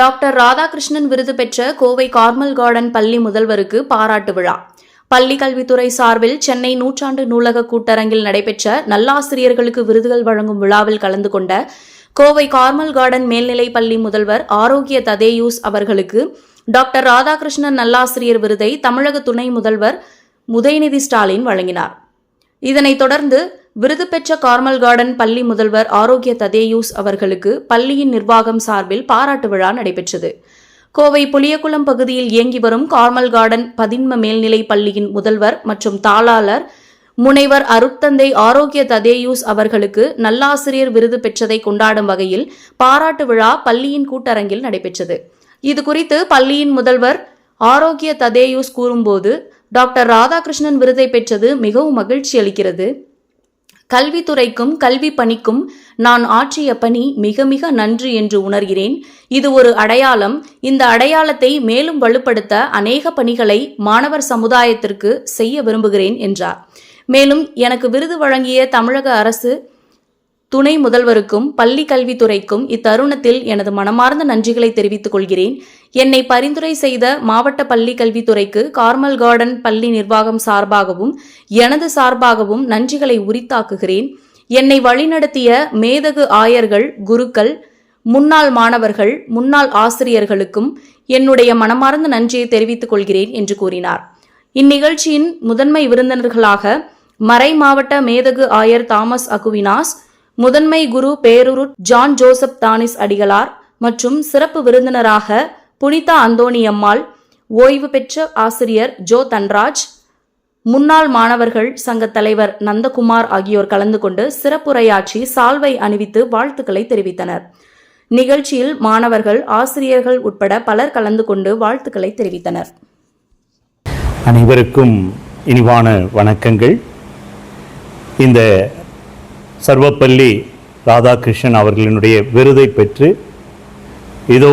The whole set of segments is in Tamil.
டாக்டர் ராதாகிருஷ்ணன் விருது பெற்ற கோவை கார்மல் கார்டன் பள்ளி முதல்வருக்கு பாராட்டு விழா. பள்ளி கல்வித்துறை சார்பில் சென்னை நூற்றாண்டு நூலக கூட்டரங்கில் நடைபெற்ற நல்லாசிரியர்களுக்கு விருதுகள் வழங்கும் விழாவில் கலந்து கொண்ட கோவை கார்மல் கார்டன் மேல்நிலைப் பள்ளி முதல்வர் ஆரோக்கிய ததேயூஸ் அவர்களுக்கு டாக்டர் ராதாகிருஷ்ணன் நல்லாசிரியர் விருதை தமிழக துணை முதல்வர் உதயநிதி ஸ்டாலின் வழங்கினார். இதனைத் தொடர்ந்து விருது பெற்ற கார்மல் கார்டன் பள்ளி முதல்வர் ஆரோக்கிய ததேயூஸ் அவர்களுக்கு பள்ளியின் நிர்வாகம் சார்பில் பாராட்டு விழா நடைபெற்றது. கோவை புளியகுளம் பகுதியில் இயங்கி வரும் கார்மல் கார்டன் பதின்ம மேல்நிலை பள்ளியின் முதல்வர் மற்றும் தாளாளர் முனைவர் அருட்தந்தை ஆரோக்கிய ததேயூஸ் அவர்களுக்கு நல்லாசிரியர் விருது பெற்றதை கொண்டாடும் வகையில் பாராட்டு விழா பள்ளியின் கூட்டரங்கில் நடைபெற்றது. இதுகுறித்து பள்ளியின் முதல்வர் ஆரோக்கிய ததேயூஸ் கூறும்போது டாக்டர் ராதாகிருஷ்ணன் விருதை பெற்றது மிகவும் மகிழ்ச்சி அளிக்கிறது. கல்வித்துறைக்கும் கல்வி பணிக்கும் நான் ஆற்றிய பணி மிக மிக நன்றி என்று உணர்கிறேன். இது ஒரு அடையாளம். இந்த அடையாளத்தை மேலும் வலுப்படுத்த அநேக பணிகளை மாணவர் சமுதாயத்திற்கு செய்ய விரும்புகிறேன் என்றார். மேலும் எனக்கு விருது வழங்கிய தமிழக அரசு துணை முதல்வருக்கும் பள்ளி கல்வித்துறைக்கும் இத்தருணத்தில் எனது மனமார்ந்த நன்றிகளை தெரிவித்துக் கொள்கிறேன். என்னை பரிந்துரை செய்த மாவட்ட பள்ளி கல்வித்துறைக்கு கார்மல் கார்டன் பள்ளி நிர்வாகம் சார்பாகவும் எனது சார்பாகவும் நன்றிகளை உரித்தாக்குகிறேன். என்னை வழிநடத்திய மேதகு ஆயர்கள் குருக்கள் முன்னாள் மாணவர்கள் முன்னாள் ஆசிரியர்களுக்கும் என்னுடைய மனமார்ந்த நன்றியை தெரிவித்துக் கொள்கிறேன் என்று கூறினார். இந்நிகழ்ச்சியின் முதன்மை விருந்தினர்களாக மறை மாவட்ட மேதகு ஆயர் தாமஸ் அகுவினாஸ் முதன்மை குரு பேரூரு ஜான் ஜோசப் தானிஸ் அடிகளார் மற்றும் சிறப்பு விருந்தினராக புனிதா அந்தோணியம்மாள் ஓய்வு பெற்ற ஆசிரியர் ஜோ தன்ராஜ் முன்னாள் மாணவர்கள் சங்க தலைவர் நந்தகுமார் ஆகியோர் கலந்து கொண்டு சிறப்புரையாற்றி சால்வை அணிவித்து வாழ்த்துக்களை தெரிவித்தனர். நிகழ்ச்சியில் மாணவர்கள் ஆசிரியர்கள் உட்பட பலர் கலந்து கொண்டு வாழ்த்துக்களை தெரிவித்தனர். அனைவருக்கும் இனிவான வணக்கங்கள். இந்த சர்வப்பள்ளி ராதாகிருஷ்ணன் அவர்களினுடைய விருதை பெற்று இதோ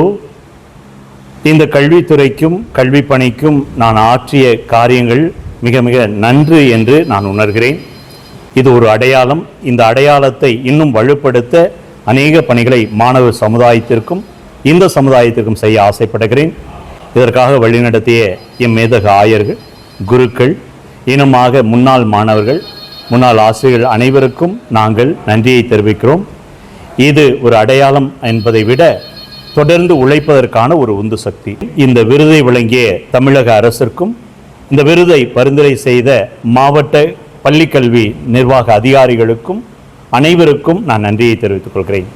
இந்த கல்வித்துறைக்கும் கல்வி பணிக்கும் நான் ஆற்றிய காரியங்கள் மிக மிக நன்று என்று நான் உணர்கிறேன். இது ஒரு அடையாளம். இந்த அடையாளத்தை இன்னும் வலுப்படுத்த அநேக பணிகளை மாணவர் சமுதாயத்திற்கும் இந்த சமுதாயத்திற்கும் செய்ய ஆசைப்படுகிறேன். இதற்காக வழிநடத்திய எம் மேதக ஆயர்கள் குருக்கள் இனமாக முன்னாள் மாணவர்கள் முன்னாள் ஆசிரியர்கள் அனைவருக்கும் நாங்கள் நன்றியை தெரிவிக்கிறோம். இது ஒரு அடையாளம் என்பதை விட தொடர்ந்து உழைப்பதற்கான ஒரு உந்து சக்தி. இந்த விருதை வழங்கிய தமிழக அரசிற்கும் இந்த விருதை பரிந்துரை செய்த மாவட்ட பள்ளிக்கல்வி நிர்வாக அதிகாரிகளுக்கும் அனைவருக்கும் நான் நன்றியை தெரிவித்துக் கொள்கிறேன்.